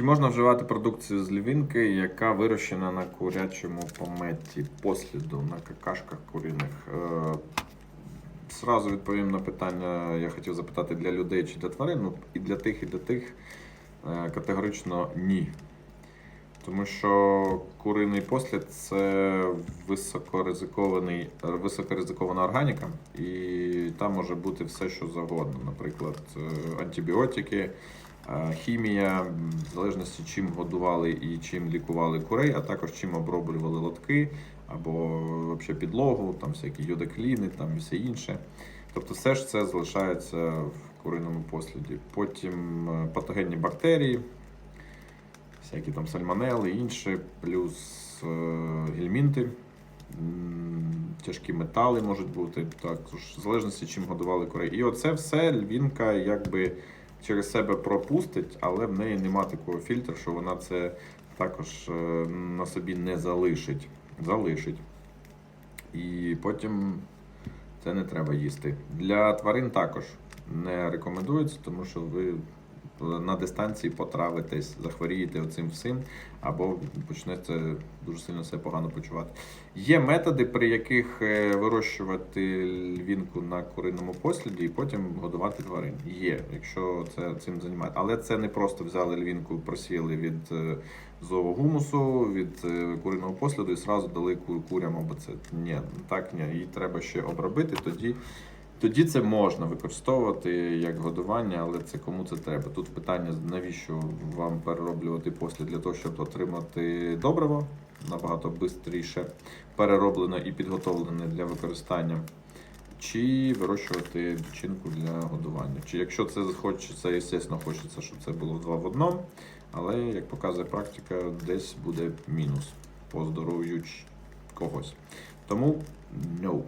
Чи можна вживати продукцію з львінки, яка вирощена на курячому пометі посліду, на какашках куриних? Е, Сразу відповім на питання, я хотів запитати для людей чи для тварин. Ну, і для тих, і для тих е, категорично ні. Тому що куриний послід це високоризикований, високоризикована органіка, і там може бути все, що завгодно. Наприклад, е, антибіотики, хімія, в залежності чим годували і чим лікували курей, а також чим оброблювали лотки або взагалі підлогу, там всякі йодокліни, там все інше. Тобто все ж це залишається в куриному посліді. Потім е, патогенні бактерії, всякі там сальмонели, інше, плюс е, гельмінти, тяжкі метали можуть бути, також в залежності, чим годували курей. І оце все львінка якби через себе пропустить, але в неї нема такого фільтру, що вона це також е, на собі не залишить. Залишить. І потім це не треба їсти. Для тварин також не рекомендується, тому що ви на дистанції потравитесь, захворієте оцим всім, або почнете дуже сильно себе погано почувати. Є методи, при яких е, вирощувати львінку на куриному посліді і потім годувати тварин. Є, якщо це цим займається. Але це не просто взяли львінку, просіяли від е, зоогумусу, від е, куриного посліду і зразу дали курям або це. Ні, так ні. Її треба ще обробити, тоді. Тоді це можна використовувати як годування, але це кому це треба. Тут питання, навіщо вам перероблювати послід для того, щоб отримати добриво набагато швидше перероблене і підготовлене для використання, чи вирощувати личинку для годування. Чи якщо це хочеться, звісно, хочеться, щоб це було два в одному, але як показує практика, десь буде мінус по здоров'ю когось. Тому no.